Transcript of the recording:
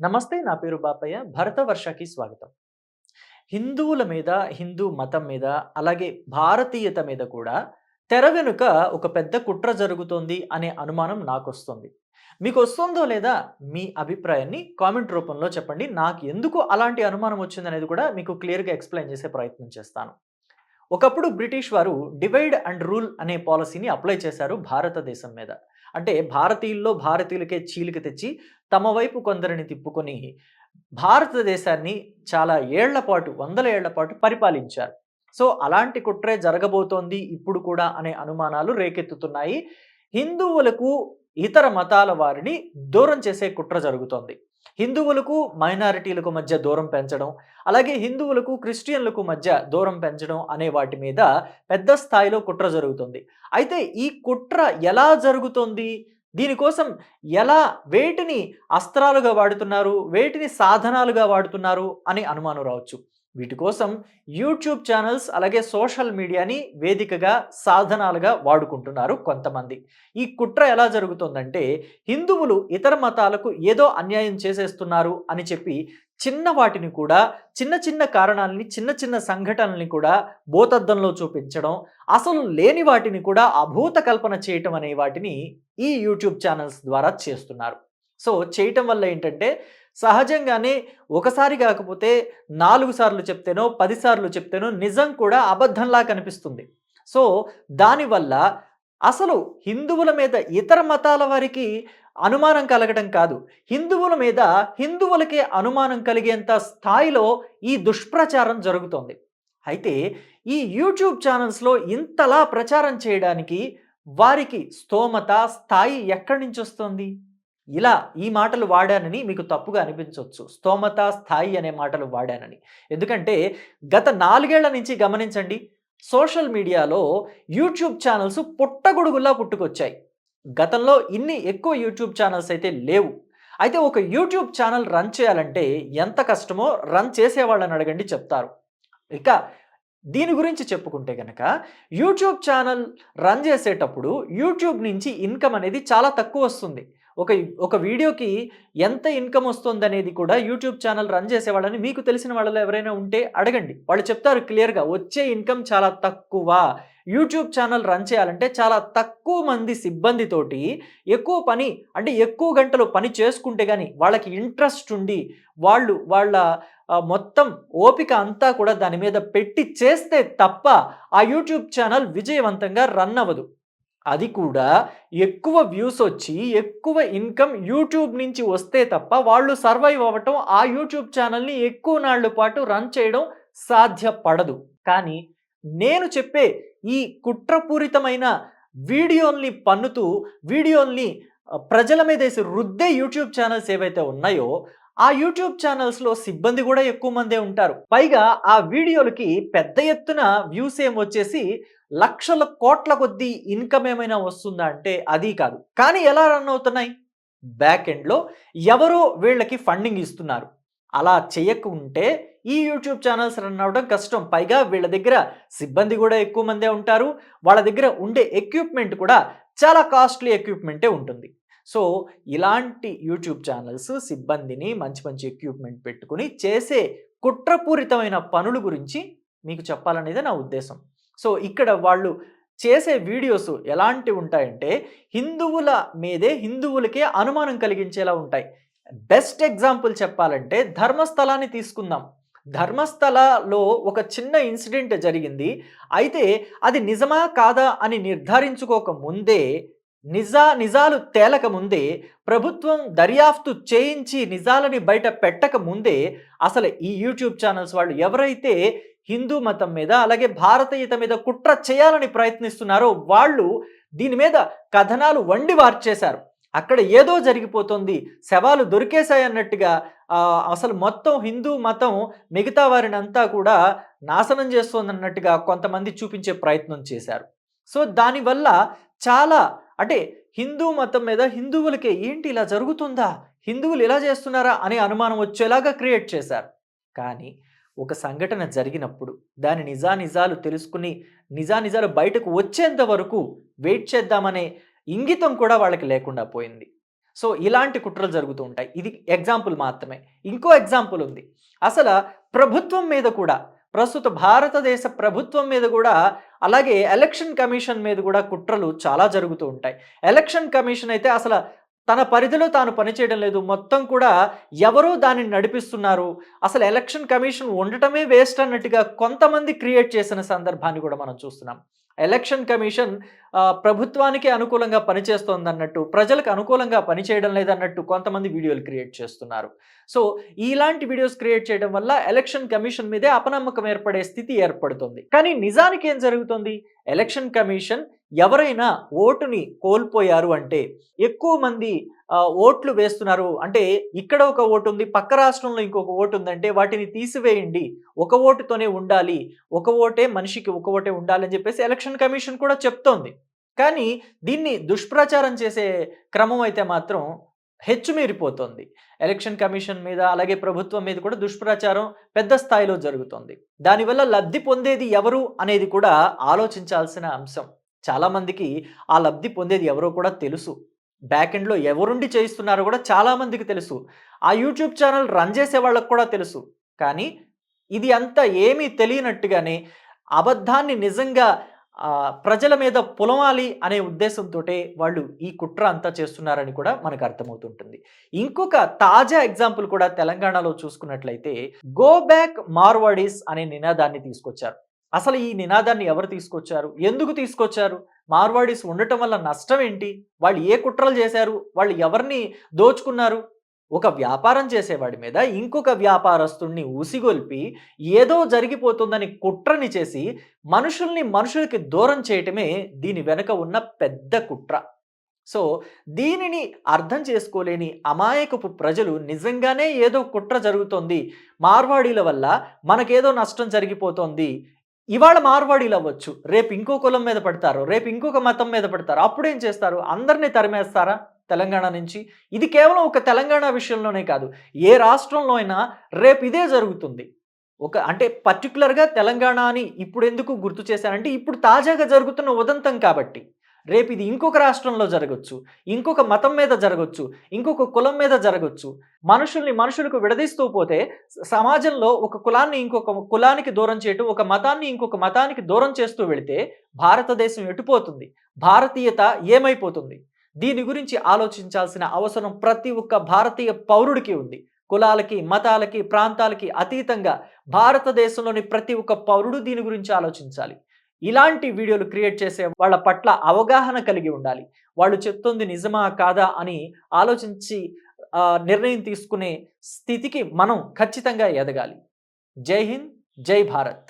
నమస్తే నా పేరు బాపయ్య. భరత వర్షకి స్వాగతం. హిందువుల మీద హిందూ మతం మీద అలాగే భారతీయత మీద కూడా తెర వెనుక ఒక పెద్ద కుట్ర జరుగుతోంది అనే అనుమానం నాకు వస్తుంది మీకు వస్తుందో లేదా మీ అభిప్రాయాన్ని కామెంట్ రూపంలో చెప్పండి. నాకు ఎందుకు అలాంటి అనుమానం వచ్చిందనేది కూడా మీకు క్లియర్గా ఎక్స్ప్లెయిన్ చేసే ప్రయత్నం చేస్తాను. ఒకప్పుడు బ్రిటిష్ వారు డివైడ్ అండ్ రూల్ అనే పాలసీని అప్లై చేశారు భారతదేశం మీద. అంటే భారతీయుల్లో భారతీయులకే చీలిక తెచ్చి తమ వైపు కొందరిని తిప్పుకొని భారతదేశాన్ని చాలా ఏళ్ళ పాటు వందల ఏళ్ళ పాటు పరిపాలించారు. సో అలాంటి కుట్రే జరగబోతోంది ఇప్పుడు కూడా అనే అనుమానాలు రేకెత్తుతున్నాయి. హిందువులకు ఇతర మతాల వారిని దూరం చేసే కుట్ర జరుగుతోంది. హిందువులకు మైనారిటీలకు మధ్య దూరం పెంచడం అలాగే హిందువులకు క్రిస్టియన్లకు మధ్య దూరం పెంచడం అనే వాటి మీద పెద్ద స్థాయిలో కుట్ర జరుగుతుంది. అయితే ఈ కుట్ర ఎలా జరుగుతుంది? దీనికోసం ఎలా వేటిని అస్త్రాలుగా వాడుతున్నారు వేటిని సాధనాలుగా వాడుతున్నారు అని అనుమానం రావచ్చు. వీటి కోసం యూట్యూబ్ ఛానల్స్ అలాగే సోషల్ మీడియాని వేదికగా సాధనాలుగా వాడుకుంటున్నారు కొంతమంది. ఈ కుట్ర ఎలా జరుగుతుందంటే హిందువులు ఇతర మతాలకు ఏదో అన్యాయం చేసేస్తున్నారు అని చెప్పి చిన్న వాటిని కూడా చిన్న చిన్న కారణాలని చిన్న చిన్న సంఘటనల్ని కూడా భూతద్దంలో చూపించడం అసలు లేని వాటిని కూడా అభూత కల్పన చేయటం అనే వాటిని ఈ యూట్యూబ్ ఛానల్స్ ద్వారా చేస్తున్నారు. సో చేయటం వల్ల ఏంటంటే సహజంగానే ఒకసారి కాకపోతే నాలుగు సార్లు చెప్తేనో పదిసార్లు చెప్తేనో నిజం కూడా అబద్ధంలా కనిపిస్తుంది. సో దానివల్ల అసలు హిందువుల మీద ఇతర మతాల వారికి అనుమానం కలగడం కాదు. హిందువుల మీద హిందువులకే అనుమానం కలిగేంత స్థాయిలో ఈ దుష్ప్రచారం జరుగుతోంది. అయితే ఈ యూట్యూబ్ ఛానల్స్లో ఇంతలా ప్రచారం చేయడానికి వారికి స్తోమత స్థాయి ఎక్కడి నుంచి వస్తుంది? ఇలా ఈ మాటలు వాడానని మీకు తప్పుగా అనిపించవచ్చు స్తోమత స్థాయి అనే మాటలు వాడానని. ఎందుకంటే గత నాలుగేళ్ళ నుంచి గమనించండి సోషల్ మీడియాలో యూట్యూబ్ ఛానల్స్ పుట్టగొడుగులా పుట్టుకొచ్చాయి. గతంలో ఇన్ని ఎక్కువ యూట్యూబ్ ఛానల్స్ అయితే లేవు. అయితే ఒక యూట్యూబ్ ఛానల్ రన్ చేయాలంటే ఎంత కష్టమో రన్ చేసేవాళ్ళని అడగండి చెప్తారు. ఇక దీని గురించి చెప్పుకుంటే కనుక యూట్యూబ్ ఛానల్ రన్ చేసేటప్పుడు యూట్యూబ్ నుంచి ఇన్కమ్ అనేది చాలా తక్కువ వస్తుంది. ఒక ఒక వీడియోకి ఎంత ఇన్కమ్ వస్తుంది అనేది కూడా యూట్యూబ్ ఛానల్ రన్ చేసే వాళ్ళని మీకు తెలిసిన వాళ్ళలో ఎవరైనా ఉంటే అడగండి. వాళ్ళు చెప్తారు క్లియర్గా వచ్చే ఇన్కమ్ చాలా తక్కువ. యూట్యూబ్ ఛానల్ రన్ చేయాలంటే చాలా తక్కువ మంది సిబ్బందితోటి ఎక్కువ పని అంటే ఎక్కువ గంటలు పని చేసుకుంటే కానీ వాళ్ళకి ఇంట్రెస్ట్ ఉండి వాళ్ళు వాళ్ళ మొత్తం ఓపిక అంతా కూడా దాని మీద పెట్టి చేస్తే తప్ప ఆ యూట్యూబ్ ఛానల్ విజయవంతంగా రన్ అవ్వదు. అది కూడా ఎక్కువ వ్యూస్ వచ్చి ఎక్కువ ఇన్కమ్ యూట్యూబ్ నుంచి వస్తే తప్ప వాళ్ళు సర్వైవ్ అవ్వటం ఆ యూట్యూబ్ ఛానల్ని ఎక్కువ నాళ్ళ పాటు రన్ చేయడం సాధ్యపడదు. కానీ నేను చెప్పే ఈ కుట్రపూరితమైన వీడియోల్ని పన్నుతూ వీడియోల్ని ప్రజల మీద వేసి రుద్దే యూట్యూబ్ ఛానల్స్ ఏవైతే ఉన్నాయో ఆ యూట్యూబ్ ఛానల్స్లో సిబ్బంది కూడా ఎక్కువ మందే ఉంటారు. పైగా ఆ వీడియోలకి పెద్ద ఎత్తున వ్యూస్ ఏం వచ్చేసి లక్షల కోట్ల కొద్దీ ఇన్కమ్ ఏమైనా వస్తుందా అంటే అది కాదు. కానీ ఎలా రన్ అవుతున్నాయి? బ్యాక్ ఎండ్లో ఎవరో వీళ్ళకి ఫండింగ్ ఇస్తున్నారు. అలా చేయకుంటే ఈ యూట్యూబ్ ఛానల్స్ రన్ అవ్వడం కష్టం. పైగా వీళ్ళ దగ్గర సిబ్బంది కూడా ఎక్కువ మందే ఉంటారు. వాళ్ళ దగ్గర ఉండే ఎక్విప్మెంట్ కూడా చాలా కాస్ట్లీ ఎక్విప్మెంటే ఉంటుంది. సో ఇలాంటి యూట్యూబ్ ఛానల్స్ సిబ్బందిని మంచి మంచి ఎక్విప్మెంట్ పెట్టుకుని చేసే కుట్రపూరితమైన పనుల గురించి మీకు చెప్పాలనేది నా ఉద్దేశం. సో ఇక్కడ వాళ్ళు చేసే వీడియోస్ ఎలాంటివి ఉంటాయంటే హిందువుల మీదే హిందువులకే అనుమానం కలిగించేలా ఉంటాయి. బెస్ట్ ఎగ్జాంపుల్ చెప్పాలంటే ధర్మస్థలాన్ని తీసుకుందాం. ధర్మస్థలలో ఒక చిన్న ఇన్సిడెంట్ జరిగింది. అయితే అది నిజమా కాదా అని నిర్ధారించుకోక ముందే నిజా నిజాలు తేలక ముందే ప్రభుత్వం దర్యాప్తు చేయించి నిజాలని బయట పెట్టక ముందే అసలు ఈ యూట్యూబ్ ఛానల్స్ వాళ్ళు ఎవరైతే హిందూ మతం మీద అలాగే భారతీయత మీద కుట్ర చేయాలని ప్రయత్నిస్తున్నారో వాళ్ళు దీని మీద కథనాలు వండి వార్చేశారు. అక్కడ ఏదో జరిగిపోతుంది శవాలు దొరికేశాయి అన్నట్టుగా అసలు మొత్తం హిందూ మతం మిగతా వారిని అంతా కూడా నాశనం చేస్తోందన్నట్టుగా కొంతమంది చూపించే ప్రయత్నం చేశారు. సో దానివల్ల చాలా అంటే హిందూ మతం మీద హిందువులకే ఏంటి ఇలా జరుగుతుందా? హిందువులు ఇలా చేస్తున్నారా? అనే అనుమానం వచ్చేలాగా క్రియేట్ చేశారు. కానీ ఒక సంఘటన జరిగినప్పుడు దాని నిజానిజాలు తెలుసుకుని నిజానిజాలు బయటకు వచ్చేంత వరకు వెయిట్ చేద్దామనే ఇంగితం కూడా వాళ్ళకి లేకుండా పోయింది. సో ఇలాంటి కుట్రలు జరుగుతూ ఉంటాయి. ఇది ఎగ్జాంపుల్ మాత్రమే. ఇంకో ఎగ్జాంపుల్ ఉంది. అసలు ప్రభుత్వం మీద కూడా ప్రస్తుత భారతదేశ ప్రభుత్వం మీద కూడా అలాగే ఎలక్షన్ కమిషన్ మీద కూడా కుట్రలు చాలా జరుగుతూ ఉంటాయి. ఎలక్షన్ కమిషన్ అయితే అసలు తన పరిధిలో తాను పనిచేయడం లేదు. మొత్తం కూడా ఎవరో దానిని నడిపిస్తున్నారు. అసలు ఎలక్షన్ కమిషన్ ఉండటమే వేస్ట్ అన్నట్టుగా కొంతమంది క్రియేట్ చేసిన సందర్భాన్ని కూడా మనం చూస్తున్నాం. ఎలక్షన్ కమిషన్ ప్రభుత్వానికి అనుకూలంగా పనిచేస్తోంది అన్నట్టు ప్రజలకు అనుకూలంగా పనిచేయడం లేదన్నట్టు కొంతమంది వీడియోలు క్రియేట్ చేస్తున్నారు. సో ఇలాంటి వీడియోస్ క్రియేట్ చేయడం వల్ల ఎలక్షన్ కమిషన్ మీదే అపనమ్మకం ఏర్పడే స్థితి ఏర్పడుతుంది. కానీ నిజానికి ఏం జరుగుతుంది? ఎలక్షన్ కమిషన్ ఎవరైనా ఓటుని కోల్పోయారు అంటే ఎక్కువ మంది ఓట్లు వేస్తున్నారు అంటే ఇక్కడ ఒక ఓటు ఉంది పక్క రాష్ట్రంలో ఇంకొక ఓటు ఉందంటే వాటిని తీసివేయండి. ఒక ఓటుతోనే ఉండాలి ఒక ఓటే మనిషికి ఒక ఓటే ఉండాలి అని చెప్పేసి ఎలక్షన్ కమిషన్ కూడా చెప్తోంది. కానీ దీన్ని దుష్ప్రచారం చేసే క్రమం అయితే మాత్రం హెచ్చుమీరిపోతుంది ఎలక్షన్ కమిషన్ మీద అలాగే ప్రభుత్వం మీద కూడా దుష్ప్రచారం పెద్ద స్థాయిలో జరుగుతుంది. దానివల్ల లబ్ధి పొందేది ఎవరు అనేది కూడా ఆలోచించాల్సిన అంశం. చాలామందికి ఆ లబ్ధి పొందేది ఎవరో కూడా తెలుసు. బ్యాక్ ఎండ్లో ఎవరుండి చేయిస్తున్నారో కూడా చాలామందికి తెలుసు. ఆ యూట్యూబ్ ఛానల్ రన్ చేసే వాళ్ళకు కూడా తెలుసు. కానీ ఇది అంతా ఏమీ తెలియనట్టుగానే అబద్ధాన్ని నిజంగా ప్రజల మీద పొలవాలి అనే ఉద్దేశంతో వాళ్ళు ఈ కుట్ర అంతా చేస్తున్నారని కూడా మనకు అర్థమవుతుంటుంది. ఇంకొక తాజా ఎగ్జాంపుల్ కూడా తెలంగాణలో చూసుకున్నట్లయితే గో బ్యాక్ మార్వాడీస్ అనే నినాదాన్ని తీసుకొచ్చారు. అసలు ఈ నినాదాన్ని ఎవరు తీసుకొచ్చారు? ఎందుకు తీసుకొచ్చారు? మార్వాడీస్ ఉండటం వల్ల నష్టం ఏంటి? వాళ్ళు ఏ కుట్రలు చేశారు? వాళ్ళు ఎవరిని దోచుకున్నారు? ఒక వ్యాపారం చేసేవాడి మీద ఇంకొక వ్యాపారస్తుడిని ఊసిగొల్పి ఏదో జరిగిపోతుందని కుట్రని చేసి మనుషుల్ని మనుషులకి దూరం చేయటమే దీని వెనుక ఉన్న పెద్ద కుట్ర. సో దీనిని అర్థం చేసుకోలేని అమాయకపు ప్రజలు నిజంగానే ఏదో కుట్ర జరుగుతోంది. మార్వాడీల వల్ల మనకేదో నష్టం జరిగిపోతోంది. ఇవాళ మార్వాడీలు అవ్వచ్చు. రేపు ఇంకో కులం మీద పడతారు. రేపు ఇంకొక మతం మీద పడతారు. అప్పుడేం చేస్తారు? అందరినీ తరిమేస్తారా? తెలంగాణ నుంచి? ఇది కేవలం ఒక తెలంగాణ విషయంలోనే కాదు. ఏ రాష్ట్రంలో అయినా రేపు ఇదే జరుగుతుంది. ఒక అంటే పర్టికులర్గా తెలంగాణ అని ఇప్పుడు ఎందుకు గుర్తు చేశానంటే ఇప్పుడు తాజాగా జరుగుతున్న ఉదంతం కాబట్టి. రేపు ఇది ఇంకొక రాష్ట్రంలో జరగచ్చు ఇంకొక మతం మీద జరగచ్చు ఇంకొక కులం మీద జరగచ్చు. మనుషుల్ని మనుషులకు విడదీస్తూ పోతే సమాజంలో ఒక కులాన్ని ఇంకొక కులానికి దూరం చేయటం ఒక మతాన్ని ఇంకొక మతానికి దూరం చేస్తూ వెళితే భారతదేశం ఎటుపోతుంది? భారతీయత ఏమైపోతుంది? దీని గురించి ఆలోచించాల్సిన అవసరం ప్రతి ఒక్క భారతీయ పౌరుడికి ఉంది. కులాలకి మతాలకి ప్రాంతాలకి అతీతంగా భారతదేశంలోని ప్రతి ఒక్క పౌరుడు దీని గురించి ఆలోచించాలి. ఇలాంటి వీడియోలు క్రియేట్ చేసే వాళ్ళ పట్ల అవగాహన కలిగి ఉండాలి. వాళ్ళు చెప్తుంది నిజమా కాదా అని ఆలోచించి నిర్ణయం తీసుకునే స్థితికి మనం ఖచ్చితంగా ఎదగాలి. జై హింద్ జై భారత్.